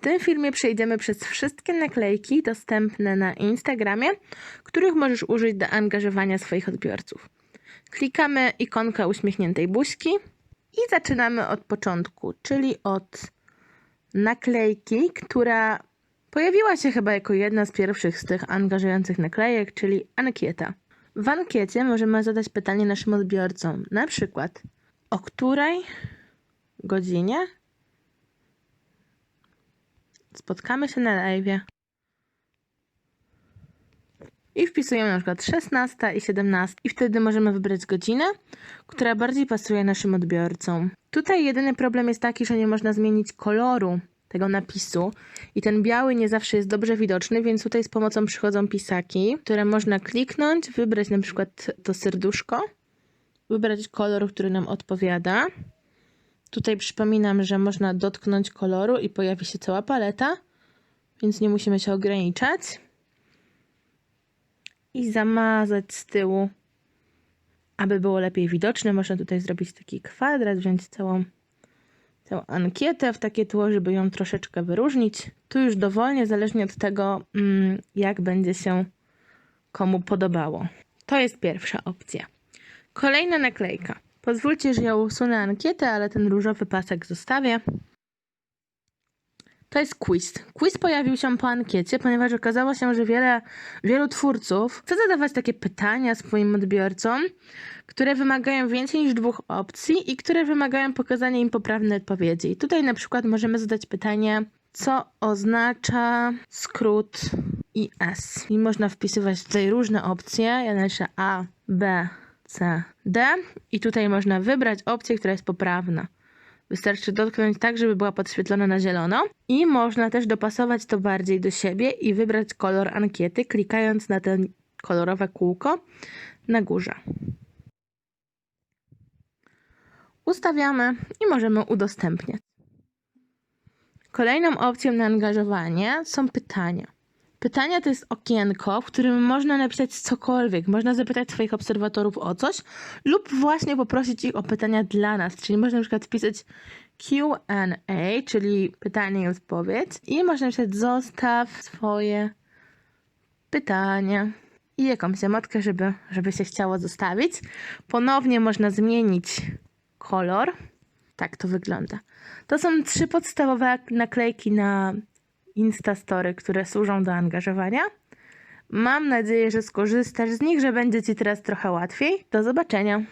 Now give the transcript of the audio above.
W tym filmie przejdziemy przez wszystkie naklejki dostępne na Instagramie, których możesz użyć do angażowania swoich odbiorców. Klikamy ikonkę uśmiechniętej buźki i zaczynamy od początku, czyli od naklejki, która pojawiła się chyba jako jedna z pierwszych z tych angażujących naklejek, czyli ankieta. W ankiecie możemy zadać pytanie naszym odbiorcom, na przykład o której godzinie spotkamy się na live. I wpisujemy na przykład 16 i 17 i wtedy możemy wybrać godzinę, która bardziej pasuje naszym odbiorcom. Tutaj jedyny problem jest taki, że nie można zmienić koloru tego napisu i ten biały nie zawsze jest dobrze widoczny, więc tutaj z pomocą przychodzą pisaki, które można kliknąć, wybrać na przykład to serduszko, wybrać kolor, który nam odpowiada. Tutaj przypominam, że można dotknąć koloru i pojawi się cała paleta, więc nie musimy się ograniczać. I zamazać z tyłu, aby było lepiej widoczne. Można tutaj zrobić taki kwadrat, wziąć całą, całą ankietę w takie tło, żeby ją troszeczkę wyróżnić. Tu już dowolnie, zależnie od tego, mm, jak będzie się komu podobało. To jest pierwsza opcja. Kolejna naklejka. Pozwólcie, że ja usunę ankietę, ale ten różowy pasek zostawię. To jest quiz. Quiz pojawił się po ankiecie, ponieważ okazało się, że wiele, wielu twórców chce zadawać takie pytania swoim odbiorcom, które wymagają więcej niż dwóch opcji i które wymagają pokazania im poprawnej odpowiedzi. Tutaj na przykład możemy zadać pytanie, co oznacza skrót IS. I można wpisywać tutaj różne opcje. Ja napiszę A, B, C, D i tutaj można wybrać opcję, która jest poprawna. Wystarczy dotknąć tak, żeby była podświetlona na zielono i można też dopasować to bardziej do siebie i wybrać kolor ankiety, klikając na to kolorowe kółko na górze. Ustawiamy i możemy udostępniać. Kolejną opcją na angażowanie są pytania. Pytania to jest okienko, w którym można napisać cokolwiek. Można zapytać swoich obserwatorów o coś lub właśnie poprosić ich o pytania dla nas. Czyli można na przykład wpisać QA, czyli pytanie i odpowiedź, i można napisać zostaw swoje pytanie i jakąś emotkę, żeby, żeby się chciało zostawić. Ponownie można zmienić kolor. Tak to wygląda. To są trzy podstawowe naklejki na Instastory, które służą do angażowania. Mam nadzieję, że skorzystasz z nich, że będzie Ci teraz trochę łatwiej. Do zobaczenia.